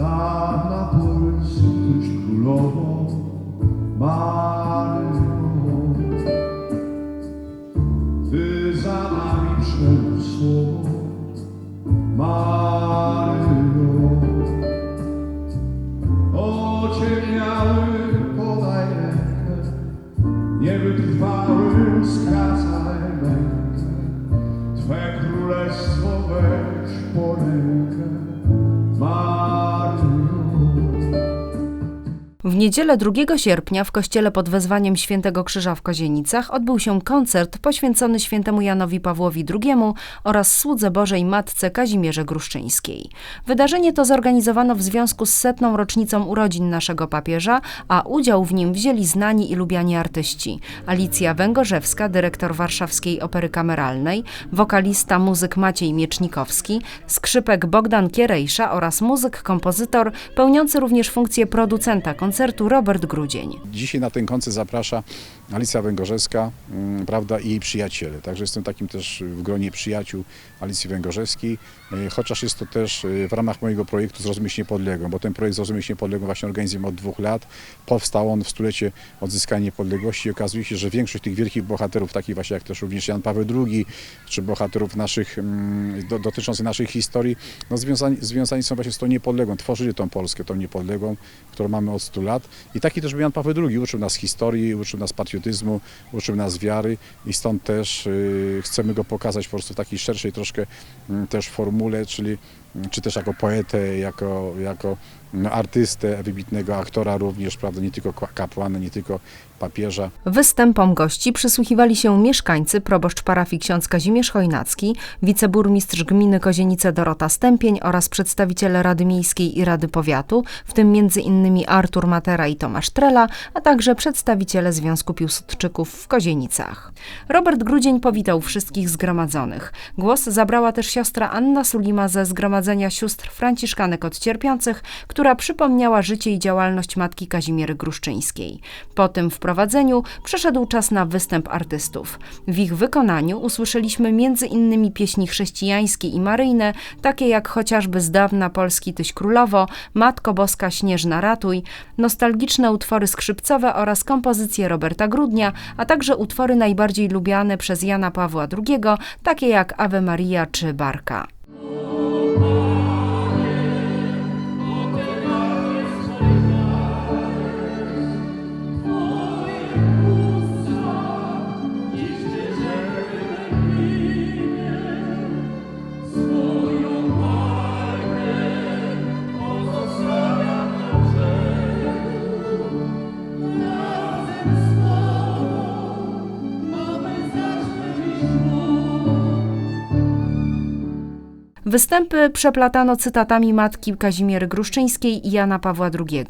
dawna Polskość królową Maryjo. Ty za nami przemów słowo Maryjo. Ociemniały podaj rękę, nie wytrwały skracaj rękę. Twe królestwo weź po rękę, W niedzielę 2 sierpnia w kościele pod wezwaniem Świętego Krzyża w Kozienicach odbył się koncert poświęcony świętemu Janowi Pawłowi II oraz Słudze Bożej Matce Kazimierze Gruszczyńskiej. Wydarzenie to zorganizowano w związku z setną rocznicą urodzin naszego papieża, a udział w nim wzięli znani i lubiani artyści. Alicja Węgorzewska, dyrektor Warszawskiej Opery Kameralnej, wokalista, muzyk Maciej Miecznikowski, skrzypek Bogdan Kierejsza oraz muzyk, kompozytor, pełniący również funkcję producenta koncertu Robert Grudzień. Dzisiaj na ten koncert zaprasza Alicja Węgorzewska, mm, prawda, i jej przyjaciele. Także jestem takim też w gronie przyjaciół Alicji Węgorzewskiej, e, chociaż jest to też e, w ramach mojego projektu Zrozumieć Niepodległą, bo ten projekt Zrozumieć Niepodległą właśnie organizujemy od dwóch lat. Powstał on w stulecie odzyskania niepodległości i okazuje się, że większość tych wielkich bohaterów, takich właśnie jak też również Jan Paweł II, czy bohaterów naszych, mm, do, dotyczących naszej historii, no związani, związani są właśnie z tą niepodległą, tworzyli tą Polskę, tą niepodległą, którą mamy od 100 lat. I taki też był Jan Paweł II, uczył nas historii, uczył nas patriotyzmu, uczył nas wiary i stąd też y, chcemy go pokazać po prostu w takiej szerszej troszkę mm, też formule, czyli czy też jako poetę, jako, jako artystę, wybitnego aktora również, prawda, nie tylko kapłana, nie tylko papieża. Występom gości przysłuchiwali się mieszkańcy, proboszcz parafii ksiądz Kazimierz Chojnacki, wiceburmistrz gminy Kozienice Dorota Stępień oraz przedstawiciele Rady Miejskiej i Rady Powiatu, w tym m.in. Artur Matera i Tomasz Trela, a także przedstawiciele Związku Piłsudczyków w Kozienicach. Robert Grudzień powitał wszystkich zgromadzonych. Głos zabrała też siostra Anna Sulima ze Zgromadzenia Sióstr Franciszkanek od Cierpiących, która przypomniała życie i działalność matki Kazimiery Gruszczyńskiej. Po tym wprowadzeniu przyszedł czas na występ artystów. W ich wykonaniu usłyszeliśmy m.in. pieśni chrześcijańskie i maryjne, takie jak chociażby z dawna Polski Tyś Królowo, Matko Boska Śnieżna Ratuj, nostalgiczne utwory skrzypcowe oraz kompozycje Roberta Grudnia, a także utwory najbardziej lubiane przez Jana Pawła II, takie jak Ave Maria czy Barka. Występy przeplatano cytatami matki Kazimiery Gruszczyńskiej i Jana Pawła II.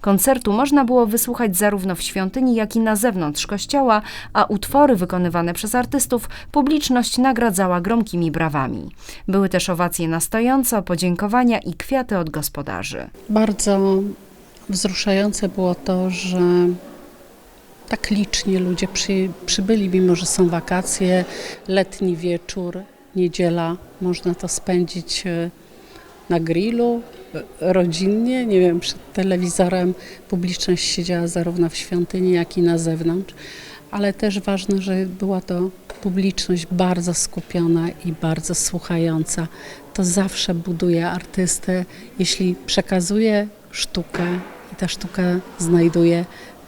Koncertu można było wysłuchać zarówno w świątyni, jak i na zewnątrz kościoła, a utwory wykonywane przez artystów publiczność nagradzała gromkimi brawami. Były też owacje na stojąco, podziękowania i kwiaty od gospodarzy. Bardzo wzruszające było to, że tak licznie ludzie przy, przybyli, mimo że są wakacje, letni wieczór, niedziela. Można to spędzić e, na grillu, e, rodzinnie. Nie wiem, przed telewizorem publiczność siedziała zarówno w świątyni, jak i na zewnątrz. Ale też ważne, że była to publiczność bardzo skupiona i bardzo słuchająca. To zawsze buduje artystę, jeśli przekazuje sztukę i ta sztuka znajduje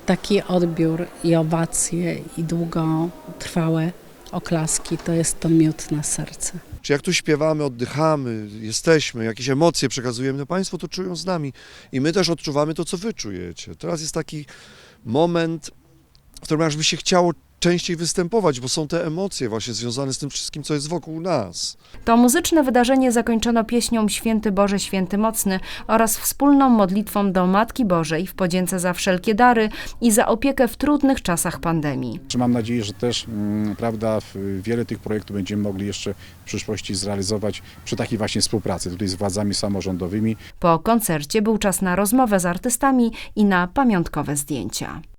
taki odbiór i owacje i długotrwałe oklaski, to jest to miód na serce. Czy jak tu śpiewamy, oddychamy, jesteśmy, jakieś emocje przekazujemy, to Państwo to czują z nami i my też odczuwamy to, co Wy czujecie. Teraz jest taki moment, w którym aż by się chciało częściej występować, bo są te emocje właśnie związane z tym wszystkim, co jest wokół nas. To muzyczne wydarzenie zakończono pieśnią Święty Boże, Święty Mocny oraz wspólną modlitwą do Matki Bożej w podzięce za wszelkie dary i za opiekę w trudnych czasach pandemii. Mam nadzieję, że też mm, prawda, wiele tych projektów będziemy mogli jeszcze w przyszłości zrealizować przy takiej właśnie współpracy tutaj z władzami samorządowymi. Po koncercie był czas na rozmowę z artystami i na pamiątkowe zdjęcia.